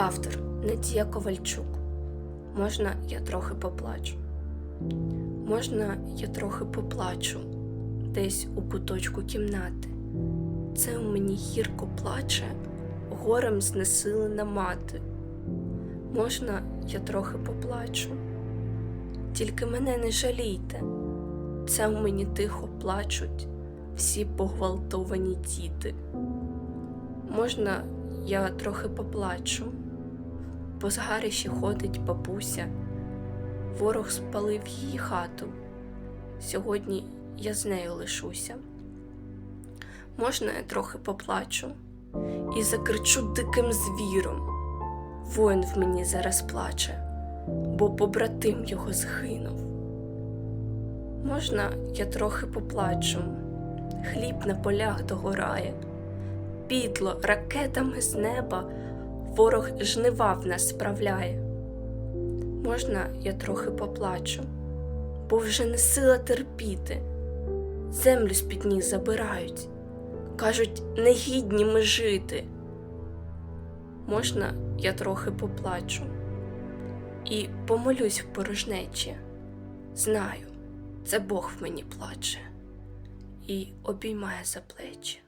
Автор Надія Ковальчук. Можна я трохи поплачу. Можна я трохи поплачу десь у куточку кімнати. Це у мені гірко плаче, горем знесилена мати. Можна я трохи поплачу. Тільки мене не жалійте, це у мені тихо плачуть всі погвалтовані діти. Можна я трохи поплачу, по згарищі ходить бабуся, ворог спалив її хату. Сьогодні я з нею лишуся. Можна я трохи поплачу і закричу диким звіром. Воїн в мені зараз плаче, бо побратим його згинув. Можна я трохи поплачу, хліб на полях догорає, підло ракетами з неба ворог жнива в нас справляє. Можна я трохи поплачу, бо вже не сила терпіти, землю з-під ніг забирають, кажуть, негідні ми жити. Можна я трохи поплачу і помолюсь в порожнечі. Знаю, це Бог в мені плаче і обіймає за плечі.